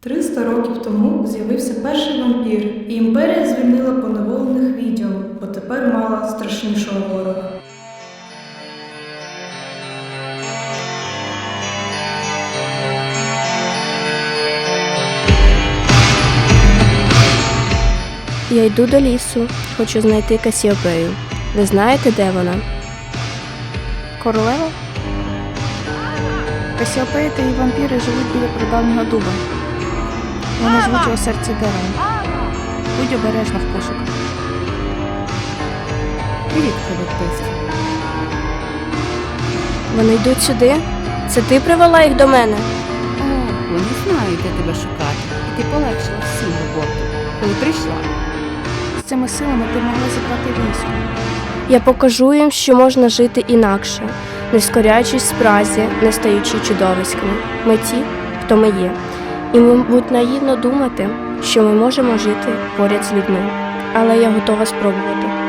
300 років тому з'явився перший вампір, і імперія звільнила поневолених відьом, бо тепер мала страшнішого ворога. Я йду до лісу, хочу знайти Касіопею. Ви знаєте, де вона? Королева? Касіопеї та її вампіри живуть біля прадавнього дуба. Вони живуть у серці дерева. Будь обережна в пошуках. Привіт, привіт, Вони йдуть сюди? Це ти привела їх до мене? О, вони знають, де тебе шукати, і ти полегшила всім роботу, коли прийшла. З цими силами ти могла зібрати військо. Я покажу їм, що можна жити інакше, не скоряючись спразі, не стаючи чудовиськами. Ми ті, хто ми є. І, мабуть, наївно думати, що ми можемо жити поряд з людьми. Але я готова спробувати.